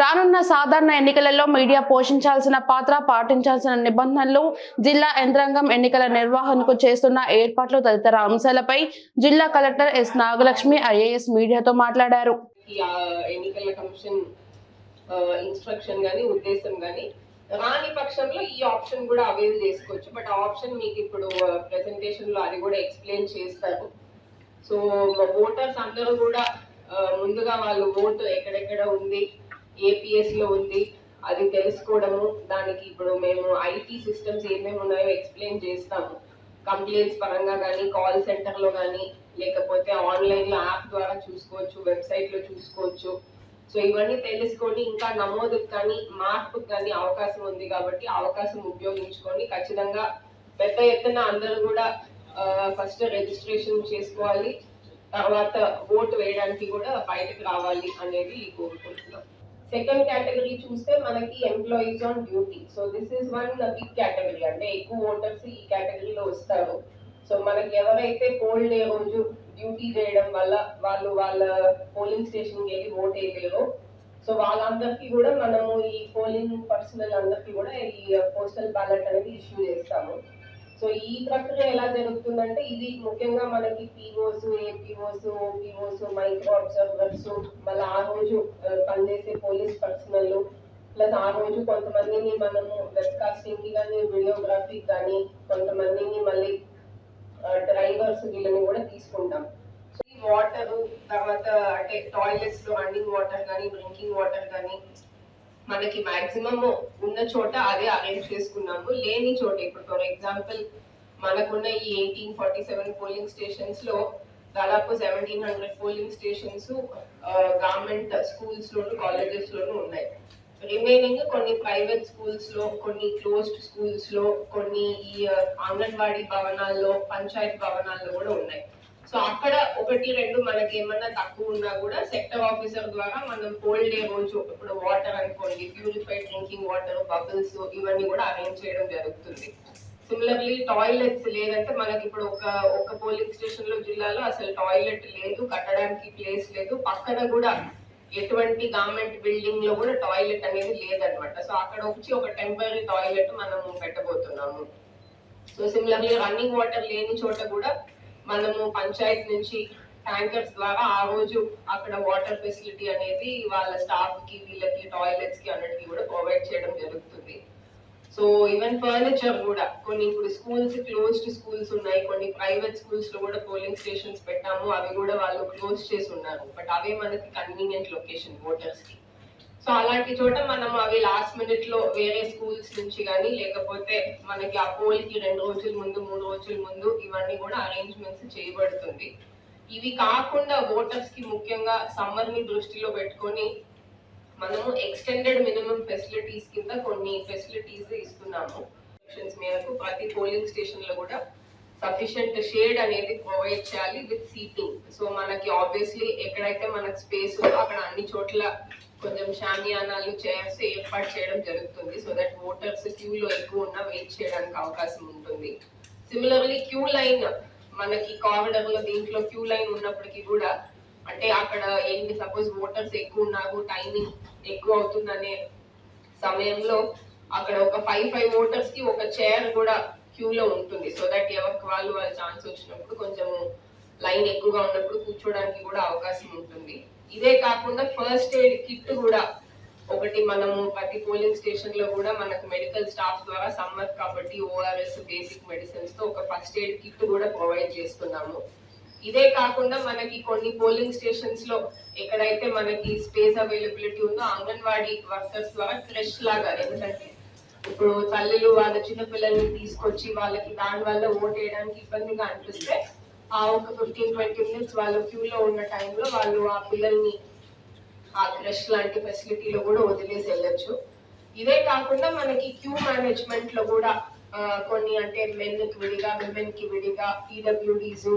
రానున్న సాధారణ ఎన్నికలలో మీడియా పోషించాల్సిన పాత్ర పాటించాల్సిన నిబంధనలు జిల్లా యంత్రాంగం ఎన్నికల నిర్వహణకు చేస్తున్న ఏర్పాట్లు తదితర అంశాలపై జిల్లా కలెక్టర్ ఎస్ నాగలక్ష్మి ఐఏఎస్ మీడియాతో మాట్లాడారు. ఈ ఎన్నికల కమిషన్ ఇన్స్ట్రక్షన్ కానీ ఉద్దేశం కానీ రాని పక్షంలో ఈ ఆప్షన్ కూడా అవైల్ చేసుకోవచ్చు. బట్ ఆ ఆప్షన్ మీకు ఇప్పుడు ప్రెసెంటేషన్లో అది కూడా ఎక్స్ప్లెయిన్ చేస్తారు. సో ఓటర్స్ అందరూ కూడా ముందుగా వాళ్ళు ఓటు ఎక్కడెక్కడ ఉంది ఏపీఎస్లో ఉంది. అది తెలుసుకోవడము. దానికి ఇప్పుడు మేము ఐటీ సిస్టమ్స్ ఏమేమి ఉన్నాయో ఎక్స్ప్లెయిన్ చేస్తాము. కంప్లైంట్స్ పరంగా కానీ కాల్ సెంటర్లో కానీ లేకపోతే ఆన్లైన్లో యాప్ ద్వారా చూసుకోవచ్చు వెబ్సైట్లో చూసుకోవచ్చు. సో ఇవన్నీ తెలుసుకొని ఇంకా నమోదుకు కానీ మార్పుకు కానీ అవకాశం ఉంది కాబట్టి అవకాశం ఉపయోగించుకొని ఖచ్చితంగా పెద్ద ఎత్తున అందరూ కూడా ఫస్ట్ రిజిస్ట్రేషన్ చేసుకోవాలి. తర్వాత ఓటు వేయడానికి కూడా బయటకు రావాలి అనేది కోరుకుంటున్నాం. సెకండ్ కేటగిరీ చూస్తే మనకి employees on duty so this is one big category అంటే ఎక్కువ ఓటర్స్ ఈ కేటగిరీలో వస్తారు. సో మనకి ఎవరైతే పోల్ డే రోజు డ్యూటీ చేయడం వల్ల వాళ్ళు వాళ్ళ పోలింగ్ స్టేషన్కి వెళ్ళి ఓట్ వేయలేరు సో వాళ్ళందరికీ కూడా మనము ఈ పోలింగ్ పర్సనల్ అందరికీ కూడా ఈ uh, పోస్టల్ బ్యాలెట్ అనేది ఇష్యూ చేస్తాము. సో ఈ ప్రక్రియ ఎలా జరుగుతుందంటే ఇది ముఖ్యంగా మనకి POs APOs OPOs micro observers మళ్ళీ ఆ రోజు పనిచేసే పోలీస్ పర్సనల్ ప్లస్ ఆ రోజు కొంతమందిని మనము వెబ్కాస్టింగ్కి కానీ వీడియోగ్రఫీ కానీ కొంతమందిని మళ్ళీ డ్రైవర్స్ వీళ్ళని కూడా తీసుకుంటాం. సో ఈ వాటర్ తర్వాత అంటే టాయిలెట్స్లో రన్నింగ్ వాటర్ కానీ డ్రింకింగ్ వాటర్ కానీ మనకి మాక్సిమం ఉన్న చోట అదే అరేంజ్ చేసుకున్నాము. లేని చోట ఇప్పుడు ఫర్ ఎగ్జాంపుల్ మనకున్న ఈ ఎయిటీన్ ఫార్టీ సెవెన్ పోలింగ్ స్టేషన్స్లో దాదాపు seventeen hundred polling stations government schools లోను కాలేజెస్ లోను ఉన్నాయి. రిమైనింగ్ కొన్ని ప్రైవేట్ స్కూల్స్లో కొన్ని క్లోజ్డ్ స్కూల్స్లో కొన్ని ఈ అంగన్వాడీ భవనాల్లో పంచాయత్ భవనాల్లో కూడా ఉన్నాయి. సో అక్కడ ఒకటి రెండు మనకి ఏమన్నా తక్కువ ఉన్నా కూడా సెక్టర్ ఆఫీసర్ ద్వారా మనం కోల్డ్ డే రోజు ఇప్పుడు వాటర్ అనుకోండి ప్యూరిఫైడ్ డ్రింకింగ్ వాటర్ బబుల్స్ ఇవన్నీ కూడా అరేంజ్ చేయడం జరుగుతుంది. సిమిలర్లీ టాయిలెట్స్ లేదంటే మనకి ఇప్పుడు ఒక ఒక పోలింగ్ స్టేషన్లో జిల్లాలో అసలు టాయిలెట్ లేదు కట్టడానికి ప్లేస్ లేదు పక్కన కూడా ఎటువంటి గవర్నమెంట్ బిల్డింగ్లో కూడా టాయిలెట్ అనేది లేదనమాట సో అక్కడ వచ్చి ఒక టెంపరీ టాయిలెట్ మనం పెట్టబోతున్నాము. సో సిమిలర్లీ రన్నింగ్ వాటర్ లేని చోట కూడా మనము పంచాయత్ నుంచి ట్యాంకర్స్ ద్వారా ఆ రోజు అక్కడ వాటర్ ఫెసిలిటీ అనేది వాళ్ళ స్టాఫ్కి వీళ్ళకి టాయిలెట్స్కి అన్నిటికీ కూడా ప్రొవైడ్ చేయడం జరుగుతుంది. సో ఈవెన్ ఫర్నిచర్ కూడా కొన్ని ఇప్పుడు స్కూల్స్ క్లోజ్డ్ స్కూల్స్ ఉన్నాయి. కొన్ని ప్రైవేట్ స్కూల్స్లో కూడా పోలింగ్ స్టేషన్స్ పెట్టాము. అవి కూడా వాళ్ళు క్లోజ్ చేసి ఉన్నారు. బట్ అవే మనకి కన్వీనియంట్ లొకేషన్ ఓటర్స్కి సో అలాంటి చోట మనం అవి లాస్ట్ మినిట్లో వేరే స్కూల్స్ నుంచి కానీ లేకపోతే మనకి ఆ పోల్కి రెండు రోజుల ముందు మూడు రోజుల ముందు ఇవన్నీ కూడా అరేంజ్మెంట్స్ చేయబడుతుంది. ఇవి కాకుండా ఓటర్స్కి ముఖ్యంగా సమ్మర్ని దృష్టిలో పెట్టుకొని మనము ఎక్స్టెండెడ్ మినిమం ఫెసిలిటీస్ కింద కొన్ని ఫెసిలిటీస్ ఇస్తున్నాము. మేరకు ప్రతి పోలింగ్ స్టేషన్లో కూడా సఫిషియంట్ షేడ్ అనేది ప్రొవైడ్ చేయాలి విత్ సీటింగ్ సో మనకి ఆబ్వియస్లీ ఎక్కడైతే మనకు స్పేస్ ఉందో అక్కడ అన్ని చోట్ల కొంచెం షామియానాలు చేసి ఏర్పాటు చేయడం జరుగుతుంది. సో దట్ ఓటర్స్ క్యూలో ఎక్కువ ఉన్న వెయిట్ చేయడానికి అవకాశం ఉంటుంది. సిమిలర్లీ క్యూ లైన్ మనకి కారిడర్లో దీంట్లో క్యూ లైన్ ఉన్నప్పటికీ కూడా అంటే అక్కడ ఏంటి సపోజ్ ఓటర్స్ ఎక్కువ ఉన్నారు టైమింగ్ ఎక్కువ అవుతుందనే సమయంలో అక్కడ ఒక ఫైవ్ ఫైవ్ ఓటర్స్కి ఒక చైర్ కూడా క్యూలో ఉంటుంది. సో దట్ ఎవరికి వాళ్ళు వాళ్ళ ఛాన్స్ వచ్చినప్పుడు కొంచెం లైన్ ఎక్కువగా ఉన్నప్పుడు కూర్చోడానికి కూడా అవకాశం ఉంటుంది. ఇదే కాకుండా ఫస్ట్ ఎయిడ్ కిట్ కూడా ఒకటి మనము ప్రతి పోలింగ్ స్టేషన్లో కూడా మనకు మెడికల్ స్టాఫ్ ద్వారా సమ్మర్ కాబట్టి ఓఆర్ఎస్ బేసిక్ మెడిసిన్స్తో ఒక ఫస్ట్ ఎయిడ్ కిట్ కూడా ప్రొవైడ్ చేస్తున్నాము. ఇదే కాకుండా మనకి కొన్ని పోలింగ్ స్టేషన్స్లో ఎక్కడైతే మనకి స్పేస్ అవైలబిలిటీ ఉందో అంగన్వాడీ వర్కర్స్ ద్వారా క్రష్ లాగా ఎందుకంటే ఇప్పుడు తల్లులు వాళ్ళ చిన్న పిల్లల్ని తీసుకొచ్చి వాళ్ళకి దాని వల్ల ఓట్ వేయడానికి ఇబ్బందిగా అనిపిస్తే ఆ ఒక ఫిఫ్టీన్ ట్వంటీ మినిట్స్ వాళ్ళు క్యూలో ఉన్న టైంలో వాళ్ళు ఆ పిల్లల్ని ఆ క్రష్ లాంటి ఫెసిలిటీలో కూడా వదిలేసి వెళ్ళొచ్చు. ఇదే కాకుండా మనకి క్యూ మేనేజ్మెంట్లో కూడా కొన్ని అంటే మెన్కి విడిగా విమెన్కి విడిగా పీడబ్ల్యూడీస్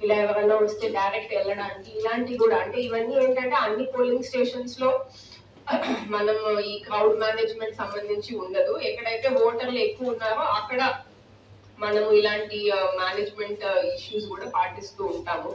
ఇలా ఎవరైనా వస్తే డైరెక్ట్ వెళ్ళడానికి ఇలాంటివి కూడా అంటే ఇవన్నీ ఏంటంటే అన్ని పోలింగ్ స్టేషన్స్లో మనం ఈ క్రౌడ్ మేనేజ్మెంట్ సంబంధించి ఉండదు. ఎక్కడైతే ఓటర్లు ఎక్కువ ఉన్నారో అక్కడ మనము ఇలాంటి మేనేజ్మెంట్ ఇష్యూస్ కూడా పాటిస్తూ ఉంటాము.